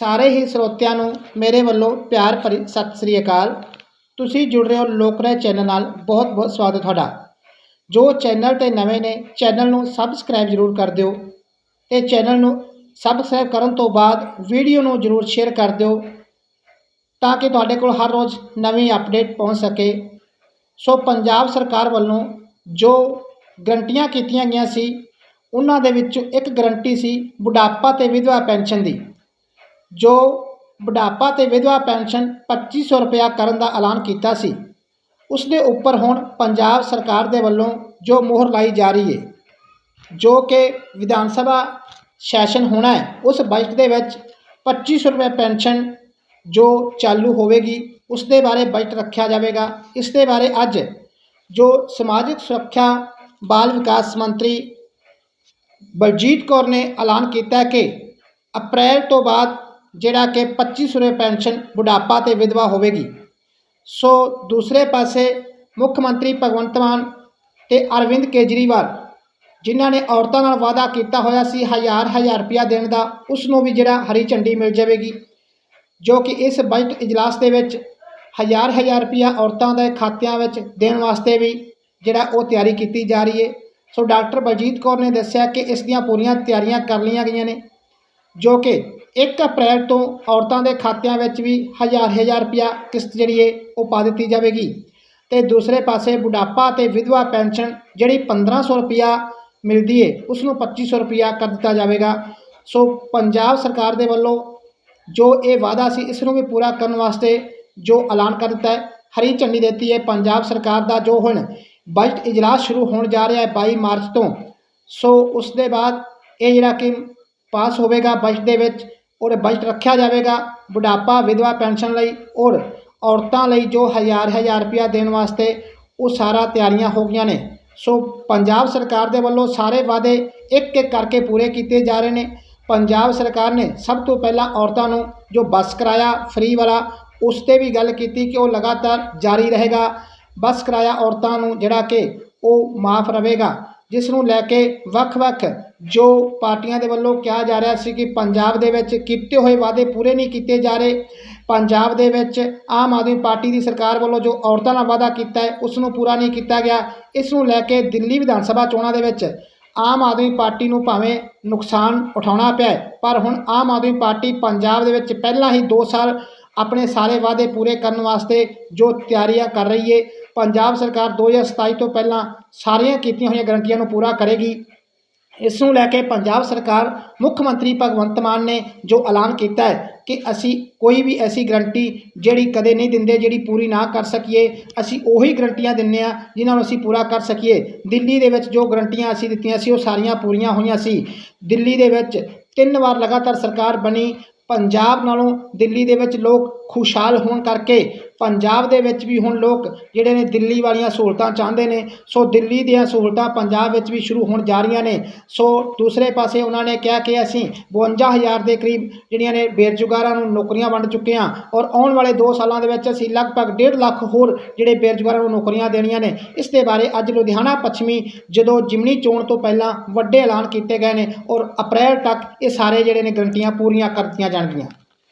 ਸਾਰੇ ਹੀ ਸਰੋਤਿਆਂ ਨੂੰ ਮੇਰੇ ਵੱਲੋਂ ਪਿਆਰ ਭਰੀ ਸਤਿ ਸ੍ਰੀ ਅਕਾਲ। ਤੁਸੀਂ ਜੁੜ ਰਹੇ ਹੋ ਲੋਕਰਾਏ ਚੈਨਲ ਨਾਲ। ਬਹੁਤ ਬਹੁਤ ਸਵਾਗਤ ਤੁਹਾਡਾ। ਜੋ ਚੈਨਲ ਤੇ ਨਵੇਂ ਨੇ, ਚੈਨਲ ਨੂੰ ਸਬਸਕ੍ਰਾਈਬ ਜ਼ਰੂਰ ਕਰ ਦਿਓ ਤੇ ਚੈਨਲ ਨੂੰ ਸਬਸਕ੍ਰਾਈਬ ਕਰਨ ਤੋਂ ਬਾਅਦ ਵੀਡੀਓ ਨੂੰ ਜ਼ਰੂਰ ਸ਼ੇਅਰ ਕਰ ਦਿਓ ਤਾਂ ਕਿ ਤੁਹਾਡੇ ਕੋਲ ਹਰ ਰੋਜ਼ ਨਵੀਂ ਅਪਡੇਟ ਪਹੁੰਚ ਸਕੇ। ਸੋ ਪੰਜਾਬ ਸਰਕਾਰ ਵੱਲੋਂ ਜੋ ਗਰੰਟੀਆਂ ਕੀਤੀਆਂ ਗਈਆਂ ਸੀ, ਉਹਨਾਂ ਦੇ ਵਿੱਚੋਂ ਇੱਕ ਗਰੰਟੀ ਸੀ ਬੁਢਾਪਾ ਤੇ ਵਿਧਵਾ ਪੈਨਸ਼ਨ ਦੀ। ਜੋ ਬੁਢਾਪਾ ਤੇ ਵਿਧਵਾ ਪੈਨਸ਼ਨ 2500 ਰੁਪਇਆ ਕਰਨ ਦਾ ਐਲਾਨ ਕੀਤਾ ਸੀ ਉਸ ਦੇ ਉੱਪਰ ਹੁਣ ਪੰਜਾਬ ਸਰਕਾਰ ਦੇ ਵੱਲੋਂ ਜੋ ਮੋਹਰ ਲਾਈ ਜਾ ਰਹੀ ਹੈ ਜੋ ਕਿ ਵਿਧਾਨ ਸਭਾ ਸੈਸ਼ਨ ਹੋਣਾ ਹੈ, ਉਸ ਬਜਟ ਦੇ ਵਿੱਚ 2500 ਰੁਪਏ ਪੈਨਸ਼ਨ ਜੋ ਚਾਲੂ ਹੋਵੇਗੀ ਉਸ ਦੇ ਬਾਰੇ ਬਜਟ ਰੱਖਿਆ ਜਾਵੇਗਾ। ਇਸ ਦੇ ਬਾਰੇ ਅੱਜ ਜੋ ਸਮਾਜਿਕ ਸੁਰੱਖਿਆ, ਬਾਲ ਵਿਕਾਸ ਮੰਤਰੀ ਬਲਜੀਤ ਕੌਰ ਨੇ ਐਲਾਨ ਕੀਤਾ ਕਿ ਅਪ੍ਰੈਲ ਤੋਂ ਬਾਅਦ ਜਿਹੜਾ ਕਿ 2500 ਰੁਪਏ ਪੈਨਸ਼ਨ ਬੁਢਾਪਾ ਤੇ ਵਿਧਵਾ ਹੋਵੇਗੀ। ਸੋ ਦੂਸਰੇ ਪਾਸੇ ਮੁੱਖ ਮੰਤਰੀ ਭਗਵੰਤ ਮਾਨ ਤੇ ਅਰਵਿੰਦ ਕੇਜਰੀਵਾਲ, ਜਿਨ੍ਹਾਂ ਨੇ ਔਰਤਾਂ ਨਾਲ ਵਾਅਦਾ ਕੀਤਾ ਹੋਇਆ ਸੀ ਹਜ਼ਾਰ ਹਜ਼ਾਰ ਰੁਪਇਆ ਦੇਣ ਦਾ, ਉਸ ਨੂੰ ਵੀ ਜਿਹੜਾ ਹਰੀ ਝੰਡੀ ਮਿਲ ਜਾਵੇਗੀ, ਜੋ ਕਿ ਇਸ ਬਜਟ ਇਜਲਾਸ ਦੇ ਵਿੱਚ ਹਜ਼ਾਰ ਹਜ਼ਾਰ ਰੁਪਇਆ ਔਰਤਾਂ ਦੇ ਖਾਤਿਆਂ ਵਿੱਚ ਦੇਣ ਵਾਸਤੇ ਵੀ ਜਿਹੜਾ ਉਹ ਤਿਆਰੀ ਕੀਤੀ ਜਾ ਰਹੀ ਹੈ। ਸੋ ਡਾਕਟਰ ਬਲਜੀਤ ਕੌਰ ਨੇ ਦੱਸਿਆ ਕਿ ਇਸ ਦੀਆਂ ਪੂਰੀਆਂ ਤਿਆਰੀਆਂ ਕਰ ਲਈਆਂ ਗਈਆਂ ਨੇ, ਜੋ ਕਿ 1 ਅਪ੍ਰੈਲ ਤੋਂ ਔਰਤਾਂ ਦੇ ਖਾਤਿਆਂ ਵਿੱਚ ਵੀ ਹਜ਼ਾਰ ਹਜ਼ਾਰ ਰੁਪਇਆ ਕਿਸ਼ਤ ਜਿਹੜੀ ਹੈ ਉਹ ਪਾ ਦਿੱਤੀ ਜਾਵੇਗੀ। ਤੇ ਦੂਸਰੇ ਪਾਸੇ ਬੁਢਾਪਾ ਤੇ ਵਿਧਵਾ ਪੈਨਸ਼ਨ ਜਿਹੜੀ 1500 ਰੁਪਇਆ ਮਿਲਦੀ ਹੈ ਉਸ ਨੂੰ 2500 ਰੁਪਇਆ ਕਰ ਦਿੱਤਾ ਜਾਵੇਗਾ। ਸੋ ਪੰਜਾਬ ਸਰਕਾਰ ਦੇ ਵੱਲੋਂ ਜੋ ਇਹ ਵਾਅਦਾ ਸੀ ਇਸ ਨੂੰ ਵੀ ਪੂਰਾ ਕਰਨ ਵਾਸਤੇ ਜੋ ਐਲਾਨ ਕਰ ਦਿੱਤਾ ਹੈ, ਹਰੀ ਝੰਡੀ ਦਿੱਤੀ ਹੈ ਪੰਜਾਬ ਸਰਕਾਰ ਦਾ ਜੋ ਹੁਣ ਬਜਟ ਇਜਲਾਸ ਸ਼ੁਰੂ ਹੋਣ ਜਾ ਰਿਹਾ ਹੈ 22 ਮਾਰਚ ਤੋਂ। ਸੋ ਉਸ ਦੇ ਬਾਅਦ ਇਹ ਜਿਹੜਾ ਕਿ ਪਾਸ ਹੋਵੇਗਾ ਬਜਟ ਦੇ ਵਿੱਚ ਔਰ ਬਜਟ ਰੱਖਿਆ ਜਾਵੇਗਾ, ਬੁਢਾਪਾ, ਵਿਧਵਾ ਪੈਨਸ਼ਨ ਲਈ ਔਰ ਔਰਤਾਂ ਲਈ ਜੋ ਹਜ਼ਾਰ ਹਜ਼ਾਰ ਰੁਪਇਆ ਦੇਣ ਵਾਸਤੇ ਉਹ ਸਾਰਾ ਤਿਆਰੀਆਂ ਹੋ ਗਈਆਂ ਨੇ। ਸੋ ਪੰਜਾਬ ਸਰਕਾਰ ਦੇ ਵੱਲੋਂ ਸਾਰੇ ਵਾਅਦੇ ਇੱਕ ਇੱਕ ਕਰਕੇ ਪੂਰੇ ਕੀਤੇ ਜਾ ਰਹੇ ਨੇ। ਪੰਜਾਬ ਸਰਕਾਰ ਨੇ ਸਭ ਤੋਂ ਪਹਿਲਾਂ ਔਰਤਾਂ ਨੂੰ ਜੋ ਬੱਸ ਕਿਰਾਇਆ ਫ੍ਰੀ ਵਾਲਾ, ਉਸ 'ਤੇ ਵੀ ਗੱਲ ਕੀਤੀ ਕਿ ਉਹ ਲਗਾਤਾਰ ਜਾਰੀ ਰਹੇਗਾ। ਬੱਸ ਕਿਰਾਇਆ ਔਰਤਾਂ ਨੂੰ ਜਿਹੜਾ ਕਿ ਉਹ ਮਾਫ ਰਹੇਗਾ ਜਿਸ ਨੂੰ ਲੈ ਕੇ ਵੱਖ-ਵੱਖ ਜੋ ਪਾਰਟੀਆਂ ਦੇ ਵੱਲੋਂ ਕਿਹਾ ਜਾ ਰਿਹਾ ਸੀ ਕਿ ਪੰਜਾਬ ਦੇ ਵਿੱਚ ਕੀਤੇ ਹੋਏ ਵਾਅਦੇ ਪੂਰੇ ਨਹੀਂ ਕੀਤੇ ਜਾ ਰਹੇ, ਪੰਜਾਬ ਦੇ ਵਿੱਚ ਆਮ ਆਦਮੀ ਪਾਰਟੀ ਦੀ ਸਰਕਾਰ ਵੱਲੋਂ ਜੋ ਔਰਤਾਂ ਨਾਲ ਵਾਅਦਾ ਕੀਤਾ ਹੈ ਉਸ ਨੂੰ ਪੂਰਾ ਨਹੀਂ ਕੀਤਾ ਗਿਆ। ਇਸ ਨੂੰ ਲੈ ਕੇ ਦਿੱਲੀ ਵਿਧਾਨ ਸਭਾ ਚੋਣਾਂ ਦੇ ਵਿੱਚ ਆਮ ਆਦਮੀ ਪਾਰਟੀ ਨੂੰ ਭਾਵੇਂ ਨੁਕਸਾਨ ਉਠਾਉਣਾ ਪਿਆ ਪਰ ਹੁਣ ਆਮ ਆਦਮੀ ਪਾਰਟੀ ਪੰਜਾਬ ਦੇ ਵਿੱਚ ਪਹਿਲਾਂ ਹੀ 2 ਸਾਲ ਆਪਣੇ ਸਾਰੇ ਵਾਅਦੇ ਪੂਰੇ ਕਰਨ ਵਾਸਤੇ ਜੋ ਤਿਆਰੀਆਂ ਕਰ ਰਹੀ ਹੈ ਪੰਜਾਬ ਸਰਕਾਰ 2027 ਤੋਂ ਪਹਿਲਾਂ ਸਾਰੀਆਂ ਕੀਤੀਆਂ ਹੋਈਆਂ ਗਰੰਟੀਆਂ ਨੂੰ ਪੂਰਾ ਕਰੇਗੀ। ਇਸ ਨੂੰ ਲੈ ਕੇ ਪੰਜਾਬ ਸਰਕਾਰ ਮੁੱਖ ਮੰਤਰੀ ਭਗਵੰਤ ਮਾਨ ਨੇ ਜੋ ਐਲਾਨ ਕੀਤਾ ਹੈ ਕਿ ਅਸੀਂ ਕੋਈ ਵੀ ਐਸੀ ਗਰੰਟੀ ਜਿਹੜੀ ਕਦੇ ਨਹੀਂ ਦਿੰਦੇ, ਜਿਹੜੀ ਪੂਰੀ ਨਾ ਕਰ ਸਕੀਏ, ਅਸੀਂ ਉਹੀ ਗਰੰਟੀਆਂ ਦਿੰਨੇ ਆ ਜਿਨ੍ਹਾਂ ਨੂੰ ਅਸੀਂ ਪੂਰਾ ਕਰ ਸਕੀਏ। ਦਿੱਲੀ ਦੇ ਵਿੱਚ ਜੋ ਗਰੰਟੀਆਂ ਅਸੀਂ ਦਿੱਤੀਆਂ ਸੀ, ਉਹ ਸਾਰੀਆਂ ਪੂਰੀਆਂ ਹੋਈਆਂ ਸੀ। ਦਿੱਲੀ ਦੇ ਵਿੱਚ ਤਿੰਨ ਵਾਰ ਲਗਾਤਾਰ ਸਰਕਾਰ ਬਣੀ। ਪੰਜਾਬ ਨਾਲੋਂ ਦਿੱਲੀ ਦੇ ਵਿੱਚ ਲੋਕ ਖੁਸ਼ਹਾਲ ਹੋਣ ਕਰਕੇ ਪੰਜਾਬ ਦੇ ਵਿੱਚ ਵੀ ਹੁਣ ਲੋਕ ਜਿਹੜੇ ਨੇ ਦਿੱਲੀ ਵਾਲੀਆਂ ਸਹੂਲਤਾਂ ਚਾਹੁੰਦੇ ਨੇ, ਸੋ ਦਿੱਲੀ ਦੀਆਂ ਸਹੂਲਤਾਂ ਪੰਜਾਬ ਵਿੱਚ ਵੀ ਸ਼ੁਰੂ ਹੋਣ ਜਾ ਰਹੀਆਂ ਨੇ। ਸੋ ਦੂਸਰੇ ਪਾਸੇ ਉਹਨਾਂ ਨੇ ਕਿਹਾ ਕਿ ਅਸੀਂ 52000 ਦੇ ਕਰੀਬ ਜਿਹੜੀਆਂ ਨੇ ਬੇਰੁਜ਼ਗਾਰਾਂ ਨੂੰ ਨੌਕਰੀਆਂ ਵੰਡ ਚੁੱਕੇ ਹਾਂ ਔਰ ਆਉਣ ਵਾਲੇ 2 ਸਾਲਾਂ ਦੇ ਵਿੱਚ ਅਸੀਂ ਲਗਭਗ 1.5 ਲੱਖ ਹੋਰ ਜਿਹੜੇ ਬੇਰੁਜ਼ਗਾਰਾਂ ਨੂੰ ਨੌਕਰੀਆਂ ਦੇਣੀਆਂ ਨੇ। ਇਸ ਦੇ ਬਾਰੇ ਅੱਜ ਲੁਧਿਆਣਾ ਪੱਛਮੀ ਜਦੋਂ ਜਿਮਨੀ ਚੋਣ ਤੋਂ ਪਹਿਲਾਂ ਵੱਡੇ ਐਲਾਨ ਕੀਤੇ ਗਏ ਨੇ ਔਰ ਅਪ੍ਰੈਲ ਤੱਕ ਇਹ ਸਾਰੇ ਜਿਹੜੇ ਨੇ ਗਰੰਟੀਆਂ ਪੂਰੀਆਂ ਕਰ ਦਿੱਤੀਆਂ ਜਾਣਗੀਆਂ।